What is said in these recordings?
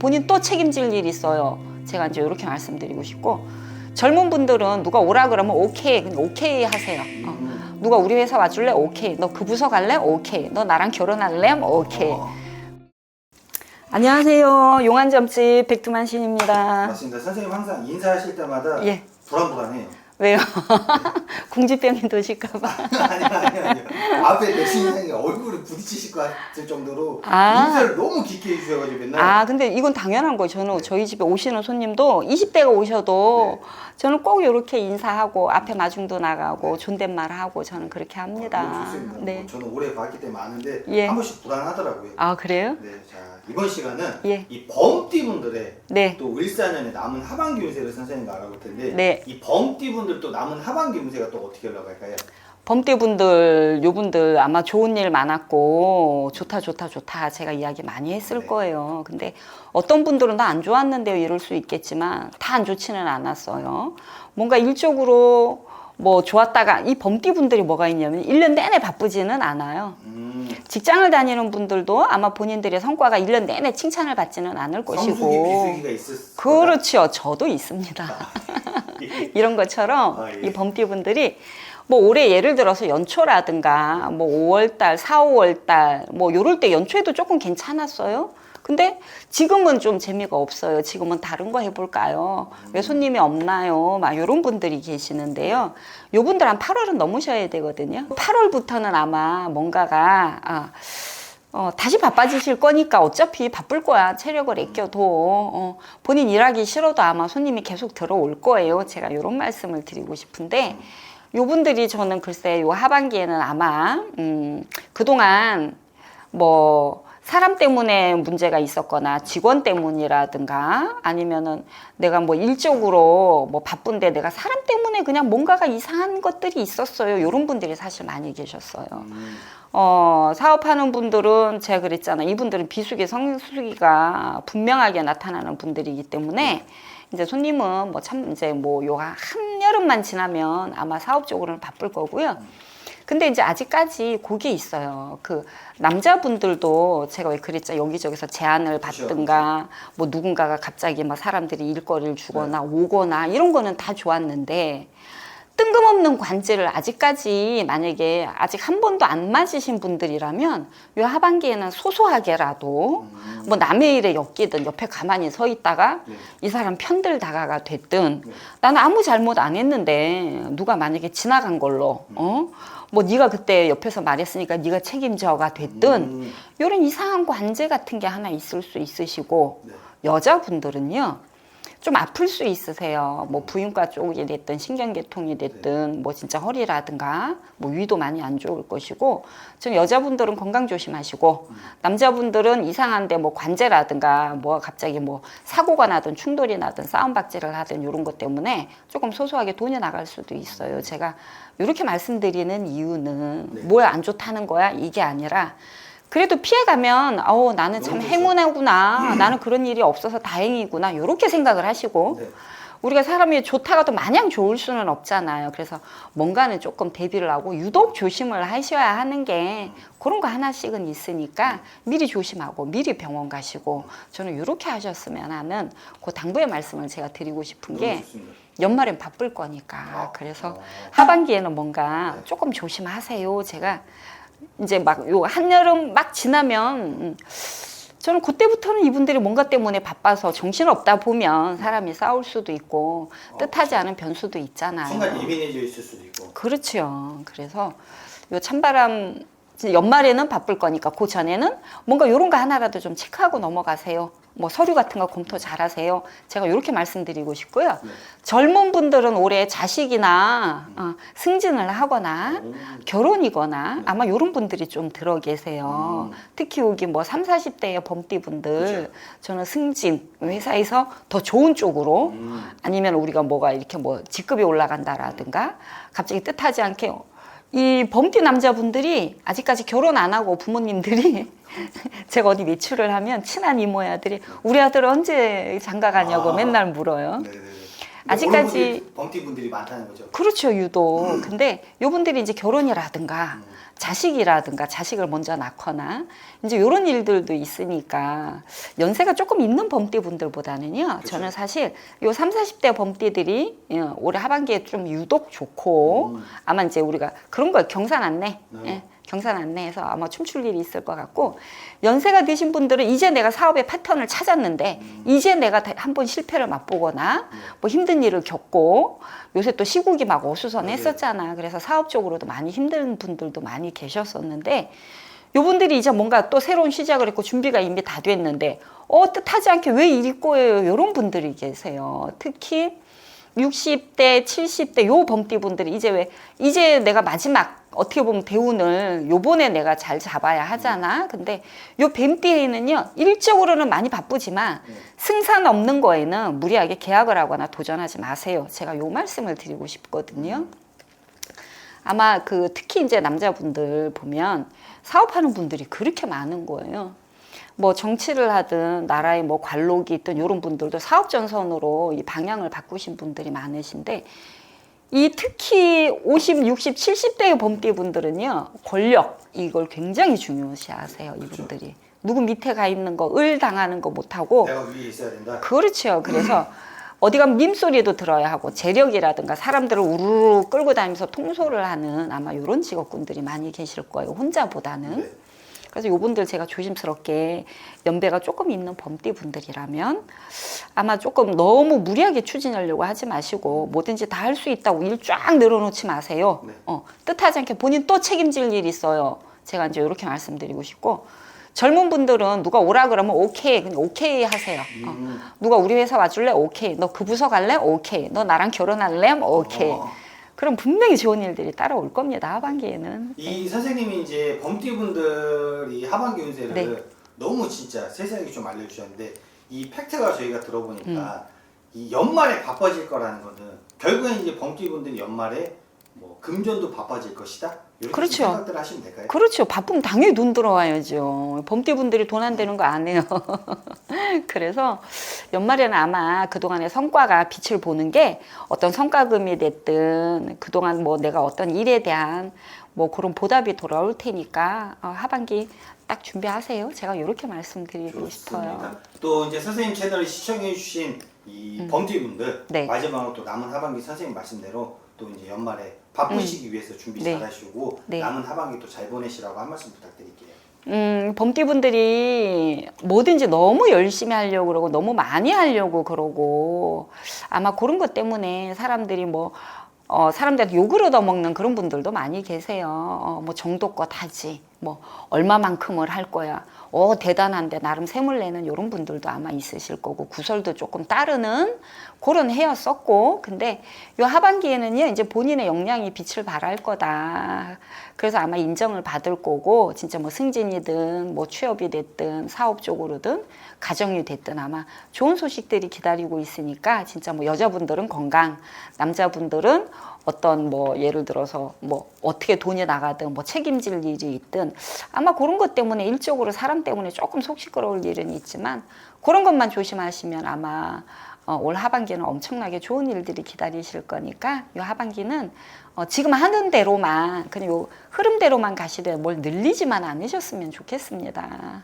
본인 또 책임질 일 있어요. 제가 이제 이렇게 말씀드리고 싶고 젊은 분들은 누가 오라 그러면 오케이 그냥 오케이 하세요. 어. 누가 우리 회사 와줄래? 오케이. 너 그 부서 갈래? 오케이. 너 나랑 결혼할래? 오케이. 어, 안녕하세요. 용안점집 백두만 신입니다. 맞습니다. 선생님 항상 인사하실 때마다 예. 불안불안해요. 왜요? 공주병이 도실까봐. 아니요, 아니요, 아니요. 앞에 백신 선생님 얼굴을 부딪히실 것 같을 정도로 아. 인사를 너무 깊게 해주셔가지고 맨날 아, 근데 이건 당연한 거예요. 저는 저희 집에 오시는 손님도 20대가 오셔도 저는 꼭 이렇게 인사하고 앞에 마중도 나가고 존댓말하고 저는 그렇게 너무 합니다. 좋습니다. 네. 뭐 저는 오래 봤기 때문에 아는데 예. 한 번씩 불안하더라고요. 아, 그래요? 네, 자 이번 시간은 예. 이 범띠분들의 네. 또 을사년에 남은 하반기 운세를 선생님과 알아볼 텐데 네. 이 범띠분들 또 남은 하반기 운세 가 또 어떻게 흘러갈까요? 범대분들, 요분들 아마 좋은 일 많았고 좋다 좋다 좋다 제가 이야기 많이 했을 네. 거예요. 근데 어떤 분들은 나 안 좋았는데요 이럴 수 있겠지만 다 안 좋지는 않았어요. 뭔가 일적으로 뭐 좋았다가 이 범띠 분들이 뭐가 있냐면 1년 내내 바쁘지는 않아요. 음, 직장을 다니는 분들도 아마 본인들의 성과가 1년 내내 칭찬을 받지는 않을 것이고 그렇죠. 저도 있습니다. 예. 이런 것처럼 아, 예. 이 범띠 분들이 뭐 올해 예를 들어서 연초라든가 뭐 5월달, 4, 5월달 뭐 요럴 때 연초에도 조금 괜찮았어요. 근데 지금은 좀 재미가 없어요. 지금은 다른 거 해볼까요? 왜 손님이 없나요? 막 이런 분들이 계시는데요. 요 분들 한 8월은 넘으셔야 되거든요. 8월부터는 아마 뭔가가 아, 어, 다시 바빠지실 거니까 어차피 바쁠 거야. 체력을 아껴도. 어, 본인 일하기 싫어도 아마 손님이 계속 들어올 거예요. 제가 이런 말씀을 드리고 싶은데, 요 분들이 저는 글쎄 요 하반기에는 아마, 음, 그동안 뭐, 사람 때문에 문제가 있었거나 직원 때문이라든가 아니면은 내가 뭐 일적으로 뭐 바쁜데 내가 사람 때문에 그냥 뭔가가 이상한 것들이 있었어요. 이런 분들이 사실 많이 계셨어요. 음, 어, 사업하는 분들은 제가 그랬잖아요. 이분들은 비수기, 성수기가 분명하게 나타나는 분들이기 때문에 이제 손님은 뭐 참 이제 뭐 요 한여름만 지나면 아마 사업적으로는 바쁠 거고요. 근데 이제 아직까지 그게 있어요. 그 남자분들도 제가 왜 그랬죠. 여기저기서 제안을. 받든가 뭐 누군가가 갑자기 막 사람들이 일거리를 주거나 오거나 이런 거는 다 좋았는데 뜬금없는 관제를 아직까지 만약에 아직 한 번도 안 맞으신 분들이라면 요 하반기에는 소소하게라도 음. 뭐 남의 일에 엮이든 옆에 가만히 서 있다가 네. 이 사람 편들 다가가 됐든 네. 나는 아무 잘못 안 했는데 누가 만약에 지나간 걸로 어? 뭐 네가 그때 옆에서 말했으니까 네가 책임져가 됐든 음, 이런 이상한 관제 같은 게 하나 있을 수 있으시고 네. 여자분들은요 좀 아플 수 있으세요. 뭐 부인과 쪽이 됐든 신경계통이 됐든 뭐 진짜 허리라든가 뭐 위도 많이 안 좋을 것이고 좀 여자분들은 건강 조심하시고 남자분들은 이상한데 뭐 관제라든가 뭐 갑자기 뭐 사고가 나든 충돌이 나든 싸움 박질을 하든 이런 것 때문에 조금 소소하게 돈이 나갈 수도 있어요. 제가 이렇게 말씀드리는 이유는 네. 뭐야 안 좋다는 거야 이게 아니라 그래도 피해가면 어 나는 참. 행운하구나 나는 그런 일이 없어서 다행이구나 이렇게 생각을 하시고 네. 우리가 사람이 좋다가도 마냥 좋을 수는 없잖아요 그래서 뭔가는 조금 대비를 하고 유독 조심을 하셔야 하는 게 그런 거 하나씩은 있으니까 미리 조심하고 미리 병원 가시고 저는 이렇게 하셨으면 하는 그 당부의 말씀을 제가 드리고 싶은 게. 연말엔 바쁠 거니까 아, 그래서 어. 하반기에는 뭔가 네. 조금 조심하세요. 제가 이제 막 요 한여름 막 지나면 음, 저는 그때부터는 이분들이 뭔가 때문에 바빠서 정신 없다 보면 사람이 싸울 수도 있고 뜻하지 않은 변수도 있잖아요. 순간 예민해져 있을 수도 있고. 그렇죠. 그래서 요 찬바람 이제 연말에는 바쁠 거니까 그 전에는 뭔가 이런 거 하나라도 좀 체크하고 넘어가세요. 뭐 서류 같은 거 검토 잘하세요. 제가 이렇게 말씀드리고 싶고요. 네. 젊은 분들은 올해 자식이나 어, 승진을 하거나 오, 결혼이거나 아마 이런 분들이 좀 들어 계세요. 음. 특히 여기 뭐 3, 40대의 범띠 분들 그죠. 저는 승진 회사에서 더 좋은 쪽으로 음, 아니면 우리가 뭐가 이렇게 뭐 직급이 올라간다라든가 갑자기 뜻하지 않게 이 범띠 남자분들이 아직까지 결혼 안 하고 부모님들이 제가 어디 외출을 하면 친한 이모의 아들이 우리 아들 언제 장가 가냐고 아. 맨날 물어요. 네네네. 아직까지 범띠 분들이 많다는 거죠. 그렇죠 유독 근데 요분들이 이제 결혼이라든가 음. 자식이라든가 자식을 먼저 낳거나 이제 이런 일들도 있으니까 연세가 조금 있는 범띠 분들보다는요 그렇죠. 저는 사실 요 3, 40대 범띠들이 예, 올해 하반기에 좀 유독 좋고 음. 아마 이제 우리가 그런 거 경산 안내 네. 예, 경산 안내해서 아마 춤출 일이 있을 것 같고 연세가 드신 분들은 이제 내가 사업의 패턴을 찾았는데 음. 이제 내가 한 번 실패를 맛보거나 뭐 힘든 일을 겪고 요새 또 시국이 막 어수선했었잖아. 그래서 사업적으로도 많이 힘든 분들도 많이 계셨었는데 요분들이 이제 뭔가 또 새로운 시작을 했고 준비가 이미 다 됐는데 어 뜻하지 않게 왜 이릴 거예요? 이런 분들이 계세요. 특히 60대, 70대 요 범띠 분들이 이제 왜 이제 내가 마지막 어떻게 보면 대운을 요번에 내가 잘 잡아야 하잖아. 근데 요 뱀띠에는요 일적으로는 많이 바쁘지만 네. 승산 없는 거에는 무리하게 계약을 하거나 도전하지 마세요. 제가 요 말씀을 드리고 싶거든요. 아마 그 특히 이제 남자분들 보면 사업하는 분들이 그렇게 많은 거예요. 뭐 정치를 하든 나라의 뭐 관록이 있든 이런 분들도 사업 전선으로 이 방향을 바꾸신 분들이 많으신데 이 특히 50, 60, 70대의 범띠 분들은요 권력 이걸 굉장히 중요시하세요 이분들이 누구 밑에 가 있는 거 을 당하는 거 못하고 내가 위에 있어야 된다. 그렇죠. 그래서 어디 가면 밈소리도 들어야 하고 재력이라든가 사람들을 우르르 끌고 다니면서 통솔을 하는 아마 이런 직업군들이 많이 계실 거예요. 혼자보다는. 네. 그래서 요분들 제가 조심스럽게 연배가 조금 있는 범띠 분들이라면 아마 조금 너무 무리하게 추진하려고 하지 마시고 뭐든지 다 할 수 있다고 일 쫙 늘어놓지 마세요. 네. 어, 뜻하지 않게 본인 또 책임질 일 있어요. 제가 이제 이렇게 말씀드리고 싶고 젊은 분들은 누가 오라 그러면 오케이 그냥 오케이 하세요. 어. 음. 누가 우리 회사 와줄래? 오케이. 너 그 부서 갈래? 오케이. 너 나랑 결혼할래? 오케이. 어. 그럼 분명히 좋은 일들이 따라올 겁니다. 하반기에는. 이 선생님이 이제 범띠 분들이 하반기 운세를 네. 너무 진짜 세세하게 좀 알려주셨는데 이 팩트가 저희가 들어보니까 음. 이 연말에 바빠질 거라는 거는 결국엔 이제 범띠 분들이 연말에 뭐 금전도 바빠질 것이다 이렇게 그렇죠. 좀 생각들 하시면 될까요? 그렇죠. 바쁘면 당연히 돈 들어와야죠. 범띠분들이 돈 안 되는 거 안 해요. 그래서 연말에는 아마 그동안의 성과가 빛을 보는 게 어떤 성과금이 됐든 그동안 뭐 내가 어떤 일에 대한 뭐 그런 보답이 돌아올 테니까 어, 하반기 딱 준비하세요. 제가 이렇게 말씀드리고 싶어요. 좋습니다. 또 이제 선생님 채널을 시청해주신 이 범띠 분들 음. 네. 마지막으로 또 남은 하반기 선생님 말씀대로 또 이제 연말에 바쁘시기 위해서 준비 네. 잘하시고 네. 남은 하반기 또잘 보내시라고 한 말씀 부탁드릴게요. 음, 범띠분들이 뭐든지 너무 열심히 하려고 그러고 너무 많이 하려고 그러고 아마 그런 것 때문에 사람들이 뭐 어, 사람들한테 욕을 얻어먹는 그런 분들도 많이 계세요. 어, 뭐 정도껏 하지. 뭐 얼마만큼을 할 거야. 어 대단한데 나름 셈을 내는 이런 분들도 아마 있으실 거고 구설도 조금 따르는 그런 해였었고 근데 요 하반기에는요 이제 본인의 역량이 빛을 발할 거다. 그래서 아마 인정을 받을 거고 진짜 뭐 승진이든 뭐 취업이 됐든 사업 쪽으로든 가정이 됐든 아마 좋은 소식들이 기다리고 있으니까 진짜 뭐 여자분들은 건강, 남자분들은 어떤 뭐 예를 들어서 뭐 어떻게 돈이 나가든 뭐 책임질 일이 있든 아마 그런 것 때문에 일적으로 사람 때문에 조금 속 시끄러울 일은 있지만 그런 것만 조심하시면 아마 어, 올 하반기는 엄청나게 좋은 일들이 기다리실 거니까 이 하반기는 어, 지금 하는 대로만 그냥 요 흐름대로만 가시되 뭘 늘리지만 않으셨으면 좋겠습니다.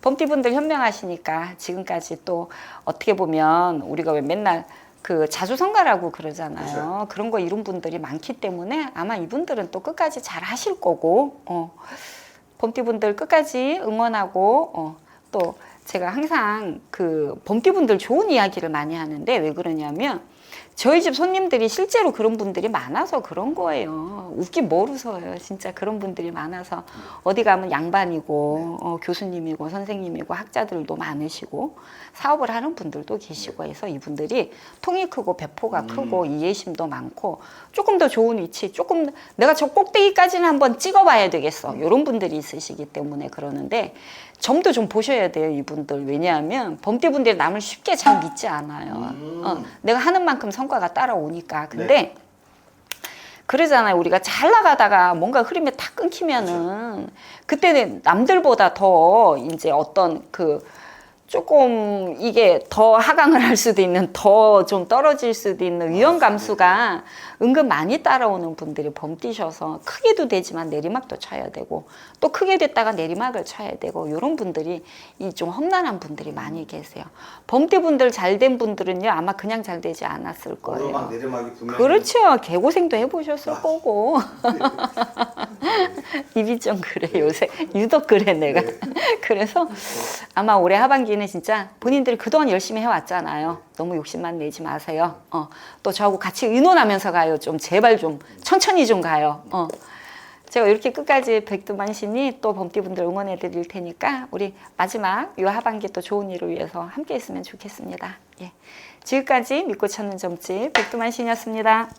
범띠분들 현명하시니까 지금까지 또 어떻게 보면 우리가 왜 맨날 그 자수성가라고 그러잖아요. 그렇죠. 그런 거 이룬 분들이 많기 때문에 아마 이분들은 또 끝까지 잘 하실 거고, 어, 범띠분들 끝까지 응원하고, 어, 또 제가 항상 그 범띠분들 좋은 이야기를 많이 하는데 왜 그러냐면 저희 집 손님들이 실제로 그런 분들이 많아서 그런 거예요. 웃긴 뭘 웃어요. 진짜 그런 분들이 많아서 어디 가면 양반이고 어, 교수님이고 선생님이고 학자들도 많으시고 사업을 하는 분들도 계시고 해서 이분들이 통이 크고 배포가 음. 크고 이해심도 많고 조금 더 좋은 위치 조금 내가 저 꼭대기까지는 한번 찍어봐야 되겠어. 이런 분들이 있으시기 때문에 그러는데 점도 좀 보셔야 돼요 이분들 왜냐하면 범띠분들이 남을 쉽게 잘 믿지 않아요. 음. 어, 내가 하는 만큼 성과가 따라오니까. 근데 그러잖아요. 우리가 잘 나가다가 뭔가 흐름이 탁 끊기면은 그때는 남들보다 더 이제 어떤 그 조금 이게 더 하강을 할 수도 있는 더 좀 떨어질 수도 있는 위험 감수가 은근 많이 따라오는 분들이 범뛰셔서 크게도 되지만 내리막도 쳐야 되고 또 크게 됐다가 내리막을 쳐야 되고 이런 분들이 이 좀 험난한 분들이 많이 계세요. 범띠 분들 잘 된 분들은요 아마 그냥 잘 되지 않았을 거예요. 그렇죠. 개고생도 해보셨을 거고. 입이 좀 그래, 요새. 유독 그래, 내가. 그래서 아마 올해 하반기는 진짜 본인들이 그동안 열심히 해왔잖아요. 너무 욕심만 내지 마세요. 어. 또 저하고 같이 의논하면서 가요. 좀, 제발 좀, 천천히 좀 가요. 어. 제가 이렇게 끝까지 백두만신이 또 범띠분들 응원해 드릴 테니까 우리 마지막 요 하반기 또 좋은 일을 위해서 함께 했으면 좋겠습니다. 예. 지금까지 믿고 찾는 점집 백두만신이었습니다.